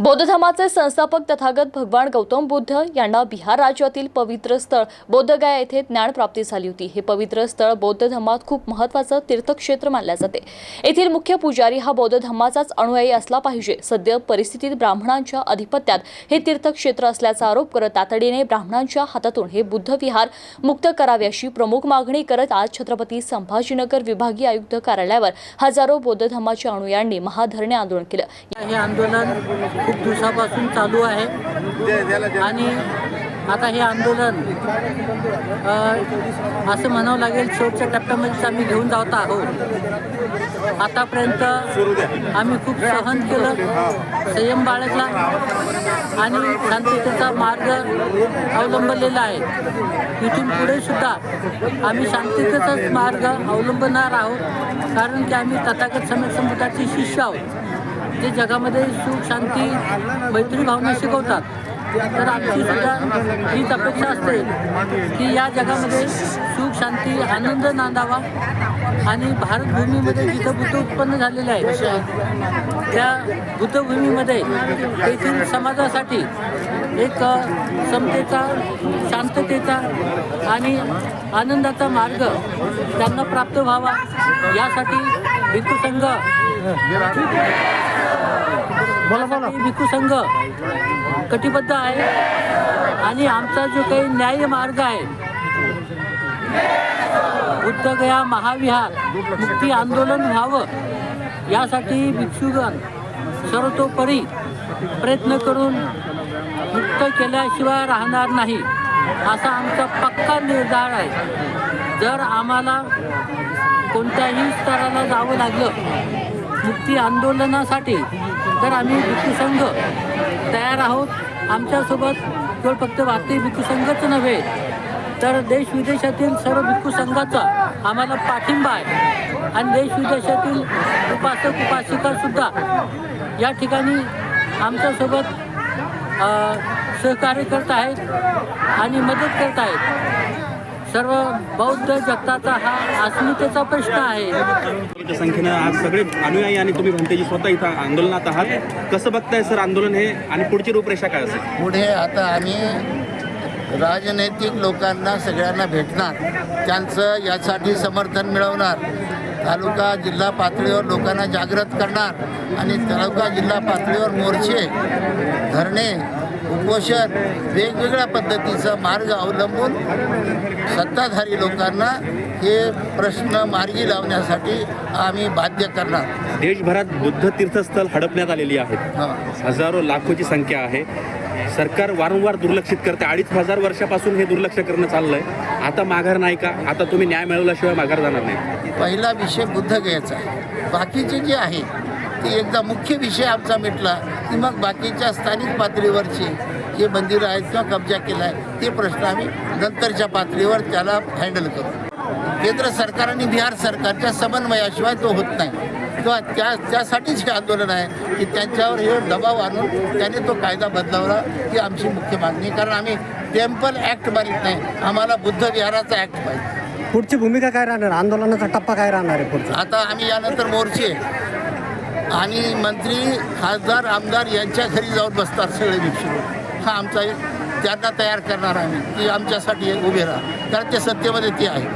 बौद्ध धर्माचे संस्थापक तथागत भगवान गौतम बुद्ध यांना बिहार राज्यातील पवित्र स्थळ बोधगया येथे ज्ञानप्राप्ती झाली होती. हे पवित्र स्थळ बौद्ध धर्मात खूप महत्वाचं तीर्थक्षेत्र मानले जाते. येथील मुख्य पुजारी हा बौद्ध धर्माचाच अनुयायी असला पाहिजे. सध्या परिस्थितीत ब्राह्मणांच्या अधिपत्यात हे तीर्थक्षेत्र असल्याचा आरोप करत तातडीने ब्राह्मणांच्या हातातून हे बुद्ध विहार मुक्त करावे अशी प्रमुख मागणी करत आज छत्रपती संभाजीनगर विभागीय आयुक्त कार्यालयावर हजारो बौद्ध धर्माच्या अनुयायांनी महाधरणे आंदोलन केलं. हे आंदोलन खूप दिवसापासून चालू आहे. आणि आता हे आंदोलन असं म्हणावं लागेल शेवटच्या टप्प्यामध्येच आम्ही घेऊन जात आहोत. आतापर्यंत आम्ही खूप सहन केलं. संयम बाळगला आणि शांततेचा मार्ग अवलंबलेला आहे. इथून पुढे सुद्धा आम्ही शांततेचाच मार्ग अवलंबणार आहोत कारण की आम्ही तथागत समेट समुदायाचे शिष्य आहोत. जे जगामध्ये सुख शांती मैत्री भावना शिकवतात तर आमची सुद्धा हीच अपेक्षा असते की या जगामध्ये सुख शांती आनंद नांदावा आणि भारतभूमीमध्ये जिथं बुद्ध उत्पन्न झालेले आहे त्या बुद्धभूमीमध्ये तेथील समाजासाठी एक समतेचा शांततेचा आणि आनंदाचा मार्ग त्यांना प्राप्त व्हावा यासाठी हिंदू संघ बोला बोला. भिक्खू संघ कटिबद्ध आहे आणि आमचा जो काही न्याय मार्ग आहे बुद्धगया महाविहार मुक्ती आंदोलन व्हावं यासाठी भिक्षुगण सर्वतोपरी प्रयत्न करून मुक्त केल्याशिवाय राहणार नाही असा आमचा पक्का निर्धार आहे. जर आम्हाला कोणत्याही स्तराला जावं लागलं मुक्ती आंदोलनासाठी तर आम्ही भिक्खू संघ तयार आहोत. आमच्यासोबत केवळ फक्त भारतीय भिक्खू संघच नव्हे तर देश विदेशातील सर्व भिक्खू संघाचा आम्हाला पाठिंबा आहे. आणि देश विदेशातील उपासक उपासिकासुद्धा या ठिकाणी आमच्यासोबत सहकार्य करत आहेत आणि मदत करत आहेत. सर्व बौद्ध जगताचा हा अस्मितेचा प्रश्न आहे. मोठ्या संख्येनं आज सगळे अनुयायी आणि तुम्ही म्हणते स्वतः इथं आंदोलनात आहात. कसं बघताय सर आंदोलन हे आणि पुढची रूपरेषा काय असेल? पुढे आता आम्ही राजनैतिक लोकांना सगळ्यांना भेटणार त्यांचं यासाठी समर्थन मिळवणार तालुका जिल्हा पातळीवर लोकांना जागृत करणार आणि तालुका जिल्हा पातळीवर मोर्चे धरणे उपोषण वेगवेगळ्या पद्धतीचा मार्ग अवलंबून सत्ताधारी लोकांना हे प्रश्न मार्गी लावण्यासाठी आम्ही बाध्य करणार. देशभरात बुद्ध तीर्थस्थळ हडपण्यात आलेली आहेत. हं. हजारो लाखोची संख्या आहे. सरकार वारंवार दुर्लक्षित करते. अडीच हजार वर्षापासून हे दुर्लक्ष करणं चाललंय. आता माघार नाही का? आता तुम्ही न्याय मिळवल्याशिवाय माघार जाणार नाही. पहिला विषय बुद्ध घ्यायचा आहे. बाकीचे जे आहे ते एकदा मुख्य विषय आमचा मिटला की मग बाकीच्या स्थानिक पातळीवरचे जे मंदिरं आहेत किंवा कब्जा केला आहे ते प्रश्न आम्ही नंतरच्या पातळीवर त्याला हँडल करू. केंद्र सरकार आणि बिहार सरकारच्या समन्वयाशिवाय तो होत नाही. किंवा त्या त्यासाठीच हे आंदोलन आहे की त्यांच्यावर हे दबाव आणून त्याने तो कायदा बदलावला ही आमची मुख्य मागणी. कारण आम्ही टेम्पल ॲक्ट मारित नाही. आम्हाला बुद्ध विहाराचा ॲक्ट पाहिजे पुढची भूमिका काय राहणार? आंदोलनाचा टप्पा काय राहणार आहे पुढचा? आता आम्ही यानंतर मोर्चे. आणि मंत्री खासदार आमदार यांच्या घरी जाऊन बसतात सगळे भिक्षू. हा आमचा एक त्यांना तयार करणार आम्ही की आमच्यासाठी उभे राहा. कारण ते सत्तेमध्ये ते आहे.